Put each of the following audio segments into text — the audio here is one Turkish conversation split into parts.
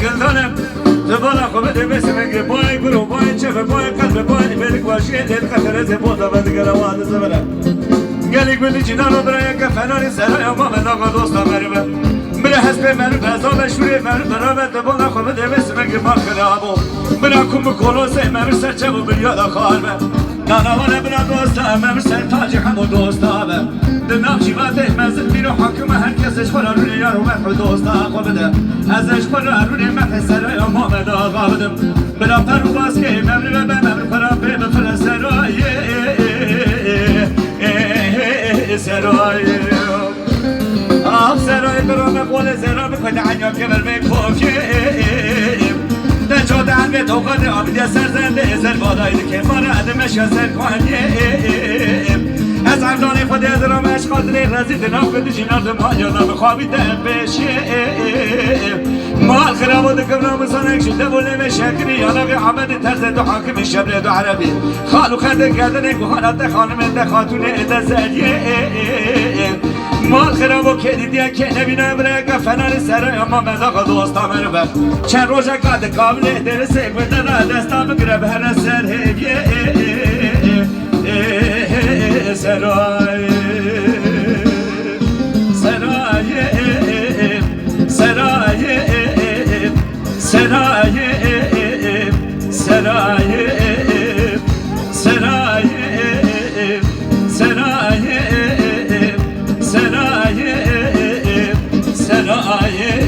گلدانم زبان خوبه دی بس مگه بای گرو بای چه بای قلب بای بلک واشی دل قطره زبان دا بند گروان زبره گلیک بلی چینان و برای که فنانی سرای امام ناقا دوستا مریبه بلا حسب من فضا و شوری من برابر. دبان خوبه دی بس مگه ما خرابو بلا کم کلوسه من سرچه و بریاد خالبه نانوان بنا گوستا امم سر تاج همو دوستا به دنام چی بده مزد بیرو حاکم هر کسش خورا رونی یارو مح دوستا قابده ازش خورا رونی مح سر یا محمد آقا بدم بلا پر و باز که ممنون به ممنون پرا به بفر سرای سرای آخ سرای برام قول سرام کنه عنیا که بر من به آبیده سر زنده ازر بادایی که ما را عدمش یا سر از عملان خود از رامش خاطر رزید ناخد جینات ما یا نام خوابید بشه. مال دکم کم نامسانک شده و نمه شکری. یا نوی عمد ترز دو حاکم شبر دو عربی. خالو خرده گردن گوهانات خانم ده خاتون ده زریه مال خراب و که دیدی که نبینه بره که فنان سر اما مزاق دوستا منو بر چند روزه کاد کامل در سگ و در دستا بگره به هر سر هیه سرای سرای سرای سرای سرای سرای Yeah.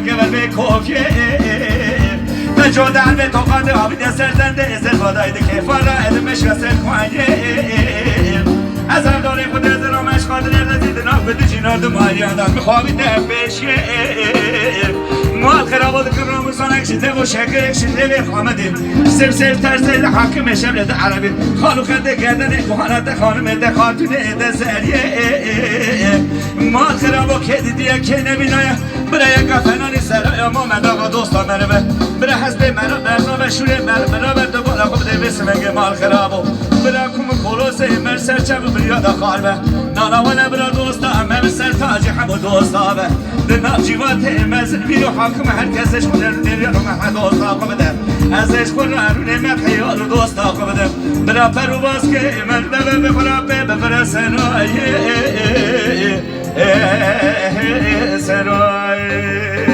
گل به کوکه نجا در به توقند آبی دستر زنده ازل باداید که فرا ادمش وصل کنه از هم داره خود از رامش خاطر نزید ناف بده چینار دو مالی آدم میخوابی دفشه Muhat karabalı kıvrımı sana ekşidi bu şekil ekşidi ve hamedi. Sev sev tersiyle hakim eşemledi arabi. Halukede gerdene kuhanede hanımede hatune ede zeriye Matera bo kedi diye kene binaya. Bre kafena ni sera ama medaga dosta merve. Bre hezde mera berna ve şure mer mera ve de bala kubde besme gemal kharabo Bre kum kolose mer serçe bir ya da kalbe Nala vana bre dosta mer ser tacı habu dosta be. Dina civate emez bir hakkım herkese şunları veriyorum ha dosta kubde Ez eşkun arune mer hayal dosta kubde Bre peru baske mer bebe bebe bebe bebe sena ye eser ay